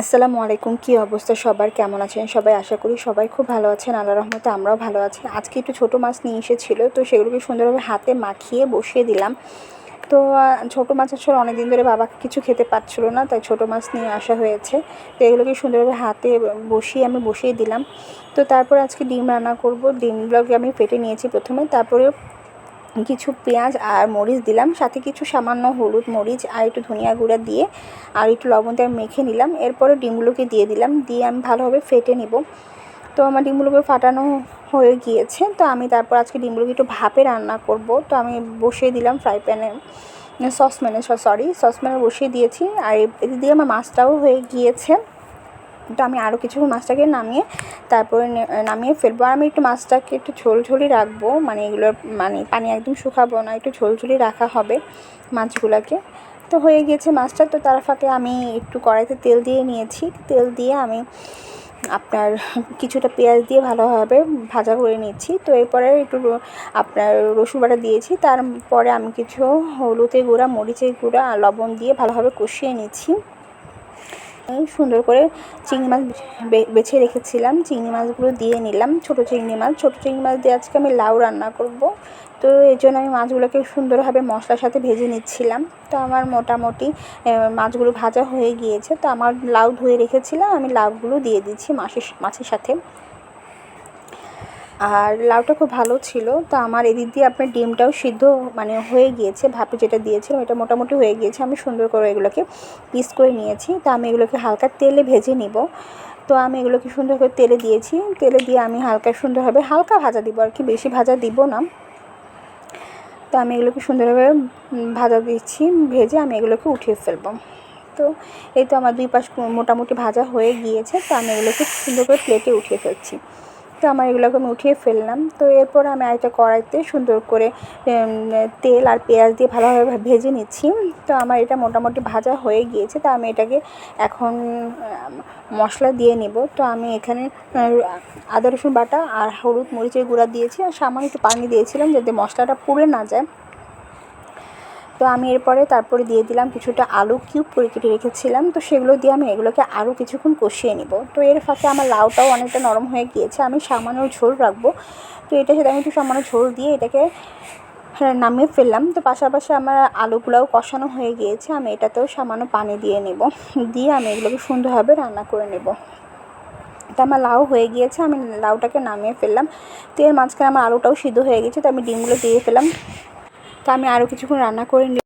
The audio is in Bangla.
আসসালামু আলাইকুম, কী অবস্থা? সবার কেমন আছেন? সবাই আশা করি সবাই খুব ভালো আছেন আল্লাহ রহমতে আমরাও ভালো আছি। আজকে একটু ছোটো মাছ নিয়ে এসেছিল, তো সেগুলোকে সুন্দরভাবে হাতে মাখিয়ে বসিয়ে দিলাম। তো ছোটো মাছ আসলে অনেক দিন ধরে বাবাকে কিছু খেতে পারছিলো না, তাই ছোটো মাছ নিয়ে আসা হয়েছে। তো এগুলোকে সুন্দরভাবে হাতে বসিয়ে আমি বসিয়ে দিলাম। তো তারপর আজকে ডিম রান্না করব। ডিমগুলোকে আমি ফেটে নিয়েছি প্রথমে তারপরে কিছু পেঁয়াজ আর মরিচ দিলাম, সাথে কিছু সামান্য হলুদ মরিচ আর একটু ধনিয়া গুঁড়া দিয়ে আর একটু লবণ দিয়ে মেখে নিলাম। এরপরে ডিমগুলোকে দিয়ে দিলাম, দিয়ে আমি ভালোভাবে ফেটে নিব। তো আমার ডিমগুলোকে ফাটানো হয়ে গিয়েছে, তো আমি তারপর আজকে ডিমগুলোকে একটু ভাপে রান্না করব। তো আমি বসিয়ে দিলাম ফ্রাই প্যানে, সসপ্যানে সরি সসপ্যানে বসিয়ে দিয়েছি। আর এদিকে আমার মাছটাও হয়ে গিয়েছে। তো আমি আরও কিছু মাছটাকে নামিয়ে তারপরে নামিয়ে ফেলব। আর আমি একটু মাছটাকে একটু ঝোল ঝোলই রাখব। মানে এগুলোর মানে পানি একদম শুকাবো না, একটু ঝোল ঝোলই রাখা হবে মাছগুলোকে। তো হয়ে গিয়েছে মাছটা। তো তার ফাঁকে আমি একটু কড়াইতে তেল দিয়ে নিয়েছি। তেল দিয়ে আমি আপনার কিছুটা পেঁয়াজ দিয়ে ভালোভাবে ভাজা করে নিচ্ছি। তো এরপরে একটু আপনার রসুন বাটা দিয়েছি। তারপরে আমি কিছু হলুদের গুঁড়া, মরিচের গুঁড়া লবণ দিয়ে ভালোভাবে কষিয়ে নিচ্ছি। সুন্দর করে চিংড়ি মাছ বেছে রেখেছিলাম। চিংড়ি মাছগুলো দিয়ে নিলাম, ছোটো চিংড়ি মাছ। ছোটো চিংড়ি মাছ দিয়ে আজকে আমি লাউ রান্না করব। তো এই জন্য আমি মাছগুলোকে সুন্দরভাবে মশলার সাথে ভেজে নিচ্ছিলাম। তো আমার মোটামুটি মাছগুলো ভাজা হয়ে গিয়েছে। তো আমার লাউ ধুয়ে রেখেছিলাম। আমি লাউগুলো দিয়ে দিচ্ছি মাছের মাছের সাথে। আর লাউটা খুব ভালো ছিল। তো আমার এদিক দিয়ে আপনার ডিমটাও সিদ্ধ মানে হয়ে গিয়েছে। ভাপে যেটা দিয়েছিলাম এটা মোটামুটি হয়ে গিয়েছে। আমি সুন্দর করে এগুলোকে পিস করে নিয়েছি। তো আমি এগুলোকে হালকা তেলে ভেজে নিব। তো আমি এগুলোকে সুন্দর করে তেলে দিয়েছি। তেলে দিয়ে আমি হালকা সুন্দরভাবে হালকা ভাজা দিব আর কি বেশি ভাজা দিব না। তো আমি এগুলোকে সুন্দরভাবে ভাজা দিচ্ছি। ভেজে আমি এগুলোকে উঠিয়ে ফেলব। তো এই তো আমার দুই পাশ মোটামুটি ভাজা হয়ে গিয়েছে। তো আমি এগুলোকে সুন্দর করে প্লেটে উঠিয়ে ফেলছি। তো আমার এগুলোকে আমি উঠিয়ে ফেললাম। তো এরপর আমি আরেকটা কড়াইতে সুন্দর করে তেল আর পেঁয়াজ দিয়ে ভালোভাবে ভেজে নিচ্ছি। তো আমার এটা মোটামুটি ভাজা হয়ে গিয়েছে। তো আমি এটাকে এখন মশলা দিয়ে নেব। তো আমি এখানে আদা রসুন বাটা আর হলুদ মরিচের গুঁড়া দিয়েছি। আর সামান্য একটু পানি দিয়েছিলাম যাতে মশলাটা পুড়ে না যায়। তো আমি এরপরে তারপরে দিয়ে দিলাম কিছুটা আলু কিউব করে কেটে রেখেছিলাম। তো সেগুলো দিয়ে আমি এগুলোকে আরও কিছুক্ষণ কষিয়ে নিব। তো এর ফাঁকে আমার লাউটাও অনেকটা নরম হয়ে গিয়েছে। আমি সামান্য ঝোল রাখব। তো এটার সাথে আমি একটু সামান্য ঝোল দিয়ে এটাকে হ্যাঁ, নামিয়ে ফেললাম। তো পাশাপাশি আমার আলুগুলাও কষানো হয়ে গিয়েছে। আমি এটাতেও সামান্য পানি দিয়ে নেব। দিয়ে আমি এগুলোকে সুন্দরভাবে রান্না করে নেব। তো আমার লাউ হয়ে গিয়েছে। আমি লাউটাকে নামিয়ে ফেললাম। তো এর মাঝখানে আমার আলুটাও সিদ্ধ হয়ে গেছে। তো আমি ডিমগুলো দিয়ে ফেলাম আমি আরও কিছুক্ষণ রান্না করে